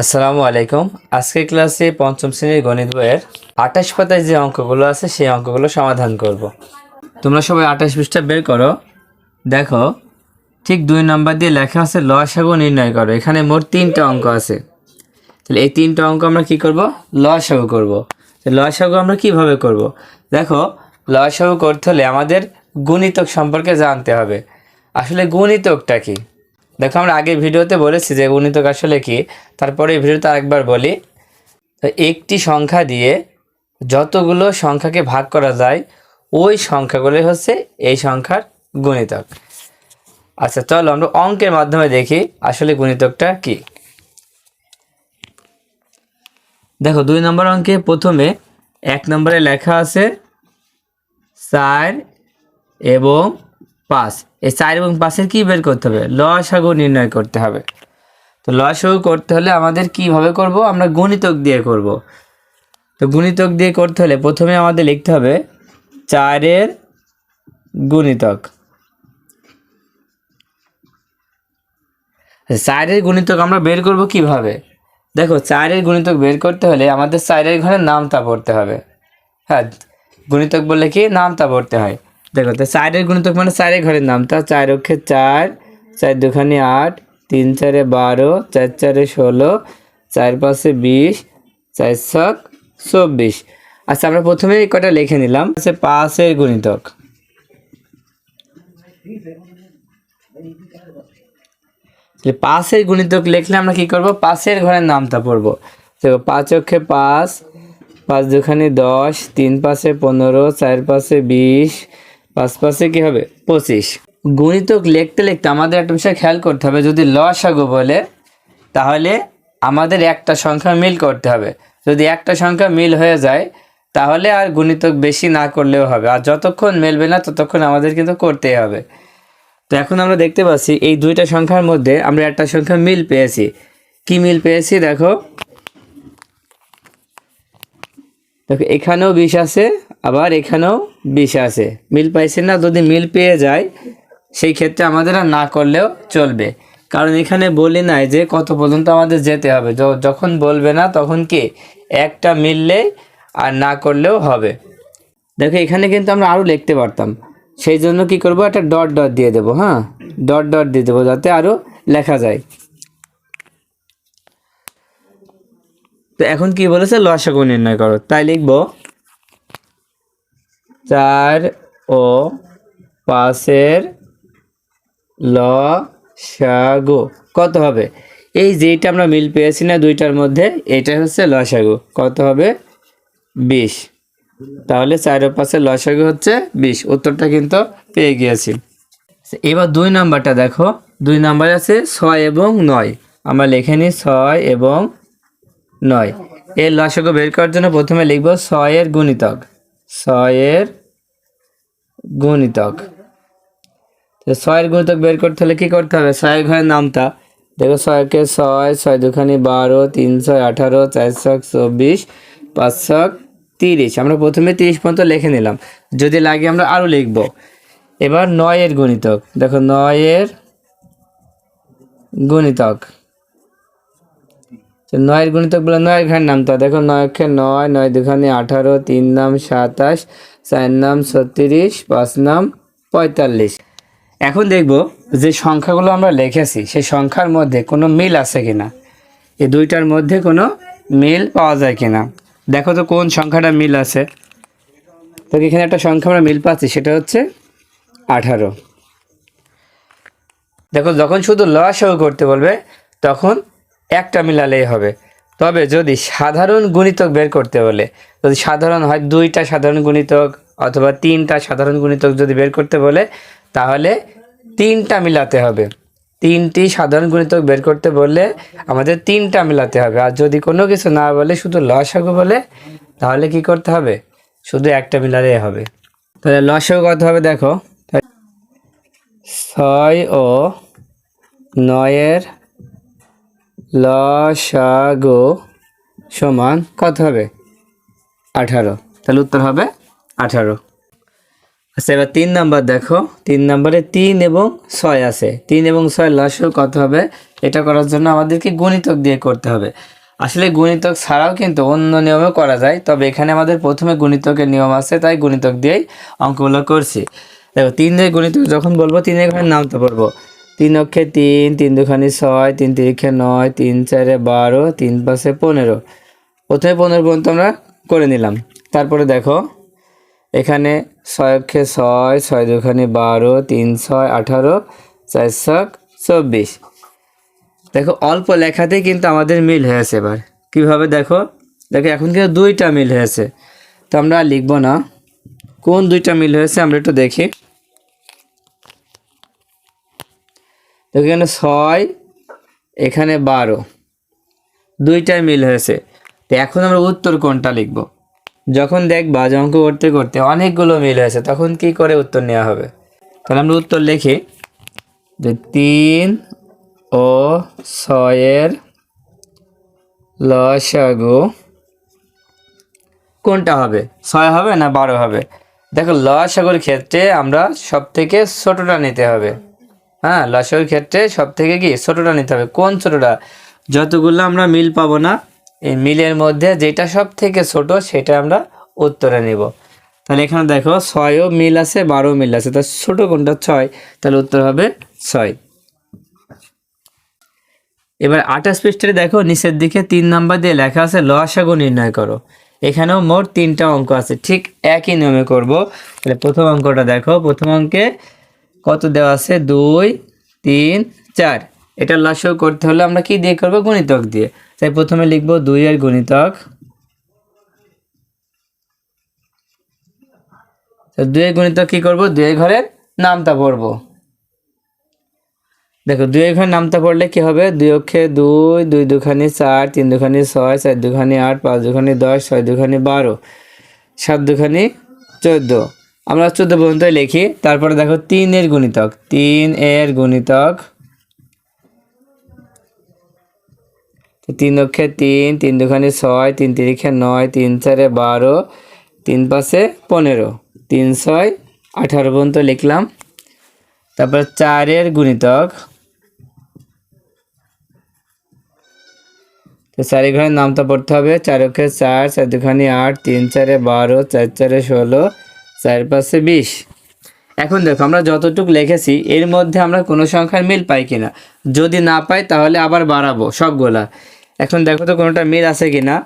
আসসালামু আলাইকুম। আজকের ক্লাসে পঞ্চম শ্রেণির গণিত বইয়ের আঠাশ পাতায় যে অঙ্কগুলো আছে, সেই অঙ্কগুলো সমাধান করব। তোমরা সবাই আঠাশ পৃষ্ঠা বের করো। দেখো, ঠিক দুই নম্বর দিয়ে লেখা আছে লসাগু নির্ণয় করো। এখানে মোট তিনটা অঙ্ক আছে। তাহলে এই তিনটা অঙ্ক আমরা কি করব? লসাগু করব। লসাগু আমরা কীভাবে করব? দেখো লসাগু করতে হলে আমাদের গুণিতক সম্পর্কে জানতে হবে। আসলে গুণিতকটা কি? দেখো, আমরা আগে ভিডিওতে বলেছি যে গুণিতক আসলে কি তারপরে এই ভিডিওতে আরেকবার বলি। তো একটি সংখ্যা দিয়ে যতগুলো সংখ্যাকে ভাগ করা যায়, ওই সংখ্যাগুলোই হচ্ছে এই সংখ্যার গুণিতক। আচ্ছা চলো আমরা অঙ্কের মাধ্যমে দেখি আসলে গুণিতকটা কি। দেখো, দুই নম্বর অঙ্কে প্রথমে এক নম্বরে লেখা আছে চার এবং পাঁচ। এই চার এবং পাঁচের কী বের করতে হবে? লসাগু নির্ণয় করতে হবে। তো লসাগু করতে হলে আমাদের কীভাবে করব? আমরা গণিতক দিয়ে করব। তো গুণিতক দিয়ে করতে হলে প্রথমে আমাদের লিখতে হবে চারের গুণিতক। চারের গুণিতক আমরা বের করব কীভাবে? দেখো, চারের গুণিতক বের করতে হলে আমাদের চারের ঘরে নামতা পড়তে হবে। হ্যাঁ গুণিতক বললে কি? নামতা পড়তে হয়। দেখো তো চারের গুণিতক মানে চারের ঘরের নামতা চার অক্ষে চার চার দুখানি আট, তিন চারে বারো, চার চারে ষোলো, চার পাঁচে বিশ, চার ছক চব্বিশ। আচ্ছা আমরা প্রথমে কটা লিখে নিলাম, হচ্ছে পাঁচের গুণিতক। পাঁচের গুণিতক লিখলে আমরা কি করব? পাঁচের ঘরের নামটা পড়ব। দেখো, পাঁচ অক্ষে পাঁচ পাঁচ দুখানি দশ, তিন পাশে পনেরো, চার পাশে বিশ পাঁচ পাশে কি হবে? পঁচিশ। গুণিতক লিখতে লিখতে আমাদের একটা বিষয় খেয়াল করতে হবে। যদি লসাগু বলে, তাহলে আমাদের একটা সংখ্যা মিল করতে হবে। যদি একটা সংখ্যা মিল হয়ে যায়, তাহলে আর গুণিতক বেশি না করলেও হবে। আর যতক্ষণ মিলবে না, ততক্ষণ আমাদের কিন্তু করতেই হবে। তো এখন আমরা দেখতে পাচ্ছি, এই দুইটা সংখ্যার মধ্যে আমরা একটা সংখ্যা মিল পেয়েছি। কি মিল পেয়েছি? দেখো। দেখো, এখানেও বিষ আছে, আবার এখানেও বিষ আছে। মিল পাইছে না, যদি মিল পেয়ে যায়, সেই ক্ষেত্রে আমাদের আর না করলেও চলবে। কারণ এখানে বলি নাই যে কত পর্যন্ত আমাদের যেতে হবে। যখন বলবে না, তখন কি একটা মিললে আর না করলেও হবে। দেখো, এখানে কিন্তু আমরা আরও লিখতে পারতাম। সেই জন্য কি করব, একটা ডট ডট দিয়ে দেবো হ্যাঁ? ডট ডট দিয়ে দেবো, যাতে আরও লেখা যায়। তো এখন কি বলেছে? লসাগু নির্ণয় করো। তাই লিখব চার ও পাঁচের ল সাগু। কত হবে? এই যেটা আমরা মিল পেয়েছি না দুইটার মধ্যে এটা হচ্ছে লসাগু কত হবে? বিশ। তাহলে চার ও পাঁচের লসাগু হচ্ছে বিশ। উত্তরটা কিন্তু পেয়ে গিয়েছি। এবার দুই নাম্বারটা দেখো। দুই নাম্বার আছে ছয় এবং নয়। আমরা লিখে নিই ছয় এবং নয়। এর লসাগু বের করার জন্য প্রথমে লিখব ছয়ের গুণিতক। ছয়ের গুণিতক। ছয়ের গুণিতক বের করতে হলে কি করতে হবে? ছয়ের ঘরের নামটা। দেখো ছয়কে ছয় ছয় দুখানি বারো, তিন ছয় আঠারো, চার ছক চব্বিশ, পাঁচ ছক তিরিশ। আমরা প্রথমে তিরিশ পর্যন্ত লিখে নিলাম। যদি লাগে আমরা আরও লিখব। এবার নয়ের গুণিতক। দেখো নয়ের গুণিতক। তো নয়ের গুণিতক বলে নয়ের ঘরের নামটা দেখো নয় অক্ষে নয় নয় দুখানি আঠারো, তিন নাম সাতাশ, চার নাম ছত্রিশ, পাঁচ নাম পঁয়তাল্লিশ। এখন দেখব যে সংখ্যাগুলো আমরা লিখেছি, সেই সংখ্যার মধ্যে কোনো মিল আছে কিনা? এই দুইটার মধ্যে কোনো মিল পাওয়া যায় কিনা? দেখো তো কোন সংখ্যাটা মিল আছে। তো এখানে একটা সংখ্যা আমরা মিল পাচ্ছি, সেটা হচ্ছে আঠারো। দেখো যখন শুধু লসাগু করতে বলবে, তখন একটা মিলালেই হবে। তবে যদি সাধারণ গুণিতক বের করতে বলে, যদি সাধারণ হয় দুইটা সাধারণ গুণিতক অথবা তিনটা সাধারণ গুণিতক যদি বের করতে বলে, তাহলে তিনটা মিলাতে হবে। তিনটি সাধারণ গুণিতক বের করতে বললে আমাদের তিনটা মিলাতে হবে। আর যদি কোনো কিছু না বলে, শুধু লসাগু বলে, তাহলে কি করতে হবে? শুধু একটা মিলালেই হবে। তাহলে লসাগু কত হবে দেখো? ছয় ও নয়ের লসাগু সমান কত হবে? আঠারো। তাহলে উত্তর হবে আঠারো। আচ্ছা এবার তিন নাম্বার দেখো। তিন নাম্বারে তিন এবং ছয় আছে। তিন এবং ছয় লসও কত হবে? এটা করার জন্য আমাদেরকে গণিতক দিয়ে করতে হবে। আসলে গণিতক ছাড়াও কিন্তু অন্য নিয়মেও করা যায়, তবে এখানে আমাদের প্রথমে গণিতকের নিয়ম আছে, তাই গণিতক দিয়েই অঙ্কগুলো করছি। দেখো, তিন দিয়ে গণিতক যখন বলব তিনের ঘরে নামতে পারব তিন অক্ষে তিন তিন দুখানি ছয়, তিন তিরিখে নয়, তিন চারে বারো, তিন পাশে পনেরো। প্রথমে পনেরো পর্যন্ত আমরা করে নিলাম। তারপরে দেখো, এখানে ছয় অক্ষে ছয় ছয় দুখানি বারো, তিন ছয়, আঠারো, চার ছক, চব্বিশ। দেখো, অল্প লেখাতেই কিন্তু আমাদের মিল হয়েছে এবার। কীভাবে দেখো? দেখো, এখন কিন্তু দুইটা মিল হয়েছে তো আমরা লিখব না। কোন দুইটা মিল হয়েছে আমরা একটু দেখি। এখানে ছয়, এখানে বারো। দুইটাই মিল হয়েছে। তো এখন আমরা উত্তর কোনটা লিখব? যখন দেখবা যে অঙ্ক করতে করতে অনেকগুলো মিল হয়েছে, তখন কি করে উত্তর নেওয়া হবে? তাহলে আমরা উত্তর লিখি যে তিন ও ছয়ের লসাগু কোনটা হবে? ছয় হবে না বারো হবে? দেখো, লসাগুর ক্ষেত্রে আমরা সব থেকে ছোটোটা নিতে হবে। হ্যাঁ লসাগুর ক্ষেত্রে সব থেকে কি? ছোটোটা নিতে হবে। কোন ছোটোটা? যতগুলো আমরা মিল পাবো না, এই মিলের মধ্যে যেটা সব থেকে ছোট সেটা আমরা উত্তরে নিব। তাহলে এখানে দেখো, ছয়ও মিল আছে বারো মিল আছে। তার ছোট কোনটা? ছয়। তাহলে উত্তর হবে ছয়। এবার আঠাশ পৃষ্ঠে দেখো, নিচের দিকে তিন নাম্বার দিয়ে লেখা আছে লসাগু নির্ণয় করো। এখানেও মোট তিনটা অঙ্ক আছে। ঠিক একই নিয়মে করব। তাহলে প্রথম অঙ্কটা দেখো, প্রথম অঙ্কে কত দেওয়া আছে? দুই, তিন, চার। এটা লসাগু করতে হলে আমরা কি দিয়ে করব? গণিতক দিয়ে। তাই প্রথমে লিখব দুই এর গণিতক। দুইয়ের গণিতক কি করব? দুইয়ের ঘরের নামটা পড়ব। দেখো, দুই ঘরে নামটা পড়লে কি হবে? দুই অক্ষে দুই দুই দুখানি চার, তিন দুখানি ছয়, চার দুখানি আট, পাঁচ দুখানি দশ, ছয় দুখানি বারো, সাত দুখানি চোদ্দ। আমরা চোদ্দ পর্যন্ত লিখি। তারপরে দেখো তিনের গুণিতক। তিন এর গুণিতক। তিন অক্ষে তিন তিন দুখানি ছয়, তিন তিরিখে নয়, তিন চারে বারো, তিন পাশে পনেরো, তিন ছয় আঠারো পর্যন্ত লিখলাম। তারপর চারের গুণিতক। তো চারি ঘরের নামটা পড়তে হবে। চার অক্ষে চার চার দুখানি আট, তিন চারে বারো, চার চারে ষোলো চার পাঁচে বিশ। এখন দেখো, আমরা যতটুকু লিখেছি, এর মধ্যে আমরা কোনো সংখ্যার মিল পাই কিনা। যদি না পাই, তাহলে আবার বাড়াবো সবগুলা। এখন দেখো তো কোনোটা মিল আছে কিনা।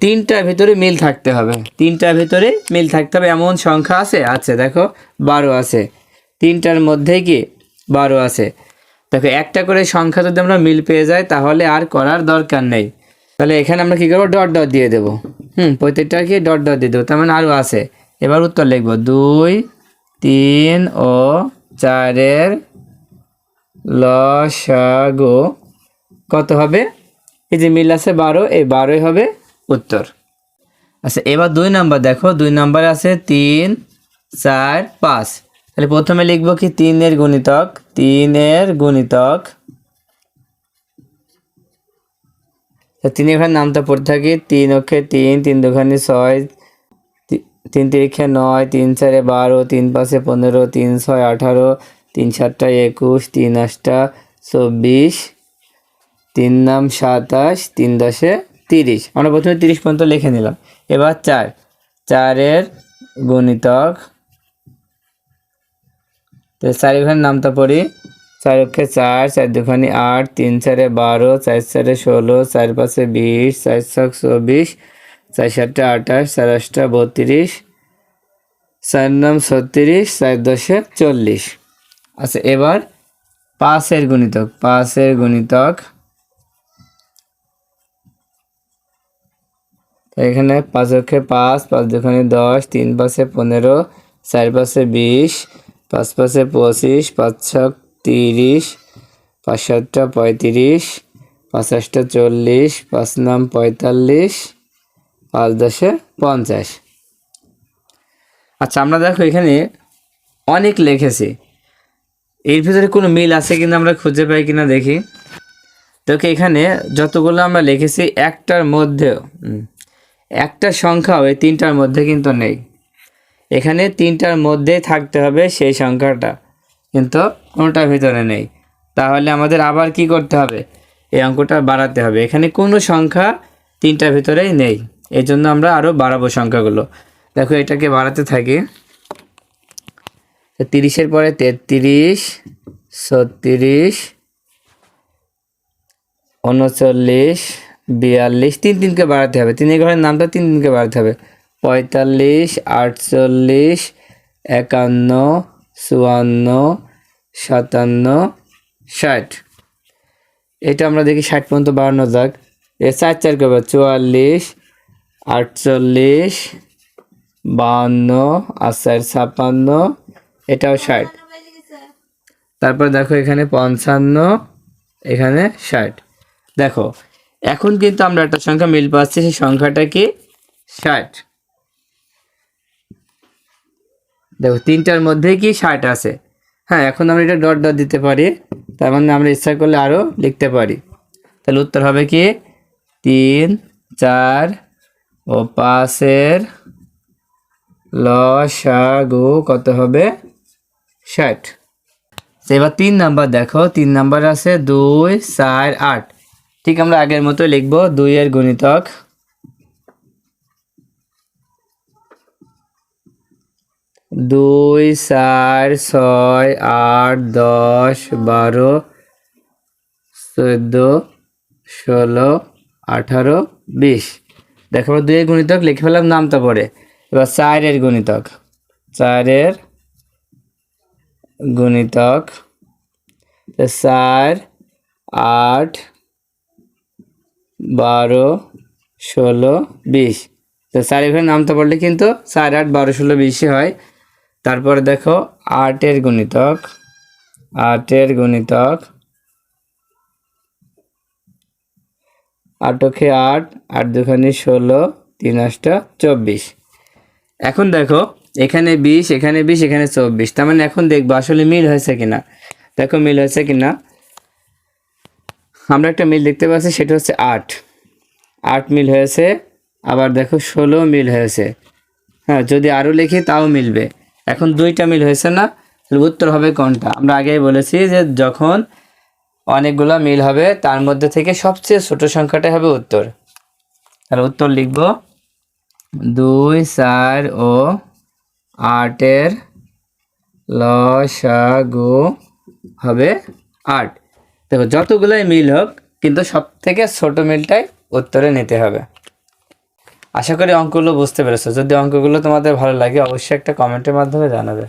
তিনটার ভিতরে মিল থাকতে হবে। তিনটার ভিতরে মিল থাকতে হবে। এমন সংখ্যা আছে? আছে, দেখো, বারো আছে। তিনটার মধ্যে কি? বারো আছে। দেখো, একটা করে সংখ্যা যদি আমরা মিল পেয়ে যাই, তাহলে আর করার দরকার নেই। তাহলে এখানে আমরা কী করব? ডট ডট দিয়ে দেবো। হুম, প্রত্যেকটাকে ডট ডট দিয়ে দেবো। তার মানে আরও আছে। এবার উত্তর লিখব। দুই, তিন ও চারের লসাগু কত হবে? এই যে মিল আছে বারো, এই বারোই হবে উত্তর। আচ্ছা এবার দুই নাম্বার দেখো। দুই নাম্বার আছে তিন, চার, পাঁচ। তাহলে প্রথমে লিখব কি? তিনের গুণিতক তিনের গুণিতক। তা তিনের ঘরের নামটা পড়ে থাকি। তিন অক্ষে তিন তিন দুখানি ছয় তিন তিরিখে নয়, তিন চারে বারো, তিন পাঁচে পনেরো, তিন ছয় আঠারো, তিন সাতটা একুশ, তিন আটটা চব্বিশ, তিন নাম সাতাশ, তিন দশে তিরিশ। আমরা প্রথমে তিরিশ পর্যন্ত লিখে নিলাম। এবার চার। চারের গুণিতক, তো চারি ঘরের নামটা পড়ি। চার অক্ষে চার চার দুখানি আট, তিন চারে বারো, চার চারে ষোলো, চার পাঁচে বিশ, চার ছক চব্বিশ চার সাতটা আঠাশ চার আটটা বত্রিশ চার নাম ছত্রিশ, চার দশে চল্লিশ। আচ্ছা এবার পাঁচের গুণিতক পাঁচের গুণিতক। এখানে পাঁচ অক্ষে পাঁচ পাঁচ দুখানি দশ, তিন পাশে পনেরো, চার পাশে বিশ, পাঁচ পাশে পঁচিশ, পাঁচ ছক তিরিশ পাঁচ সাতটা পঁয়ত্রিশ পাঁচ আটটা চল্লিশ পাঁচ নাম পঁয়তাল্লিশ পাঁচ দশে পঞ্চাশ। আচ্ছা আমরা দেখো এখানে অনেক লিখেছি। এর ভিতরে কোনো মিল আছে কিনা আমরা খুঁজে পাই কিনা দেখি। তোকে এখানে যতগুলো আমরা লিখেছি, একটার মধ্যেও একটা সংখ্যাও এই তিনটার মধ্যে কিন্তু নেই। এখানে তিনটার মধ্যেই থাকতে হবে সেই সংখ্যাটা, কিন্তু কোনোটার ভিতরে নেই। তাহলে আমাদের আবার কি করতে হবে? এই অঙ্কটা বাড়াতে হবে। এখানে কোনো সংখ্যা তিনটার ভিতরেই নেই। এই জন্য আমরা আরও বাড়াবো সংখ্যাগুলো। দেখো এটাকে বাড়াতে থাকি। তিরিশের পরে তেত্রিশ, ছত্রিশ, উনচল্লিশ, বিয়াল্লিশ, তিন তিনকে বাড়াতে হবে। তিনের ঘরের নামটা তিন তিনকে বাড়াতে হবে। পঁয়তাল্লিশ, আটচল্লিশ, একান্ন, চুয়ান্ন, সাতান্ন, ষাট। এটা আমরা দেখি ষাট পর্যন্ত বাড়ানো যাক। এ চার চার করবে, চুয়াল্লিশ আটচল্লিশ, বাহান্ন আর চার ছাপ্পান্ন, এটাও ষাট। তারপর দেখো এখানে পঞ্চান্ন, এখানে ষাট। দেখো, এখন কিন্তু আমরা একটা সংখ্যা মিল পাচ্ছি, সেই সংখ্যাটা কি? ষাট। দেখো, তিনটার মধ্যেই কি ষাট আছে? হ্যাঁ এখন আমরা এটা ডট ডট দিতে পারি, তার মানে আমরা ইচ্ছা করলে আরও লিখতে পারি। তাহলে উত্তর হবে কি? তিন, চার ও পাঁচের লসাগু কত হবে? ষাট। এবার তিন নাম্বার দেখো, তিন নাম্বার আছে দুই, চার, আট। ঠিক আমরা আগের মতো লিখব, দুইয়ের গুণিতক। দুই, চার, ছয়, আট, দশ, বারো, চোদ্দ, ষোলো, আঠারো, বিশ। দেখো আমরা গুণিতক লিখে ফেলাম নামটা পরে এবার চারের গুণিতক। চারের গুণিতক চার, আট, বারো, ষোলো, বিশ। তো চার এখানে নামতে পড়লে কিন্তু চার, আট, বারো, ষোলো বিশে হয়। তারপরে দেখো, আটের গুণিতক আটের গুণিতক আটকে আট আট দুখানি ষোলো, তিন আটটা চব্বিশ। এখন দেখো, এখানে বিশ এখানে বিশ, এখানে চব্বিশ। তার মানে এখন দেখব আসলে মিল হয়েছে কিনা। দেখো মিল হয়েছে কিনা। আমরা একটা মিল দেখতে পাচ্ছি, সেটা হচ্ছে আট। আট মিল হয়েছে, আবার দেখো ষোলো মিল হয়েছে। হ্যাঁ যদি আরও লিখি তাও মিলবে। এখন দুইটা মিল হয়েছে না? উত্তর হবে কোনটা? আমরা আগেই বলেছি যে যখন অনেকগুলো মিল হবে। তার মধ্যে থেকে সবচেয়ে ছোট সংখ্যাটাই হবে উত্তর। তাহলে উত্তর লিখব। দুই, চার ও আটের লসাগু হবে আট। দেখো, যতগুলোই মিল হোক, কিন্তু সব থেকে ছোট মিলটাই উত্তরে নিতে হবে। আশা করি অঙ্কগুলো বুঝতে পেরেছ। যদি অঙ্কগুলো তোমাদের ভালো লাগে, অবশ্যই একটা কমেন্টের মাধ্যমে জানাবে।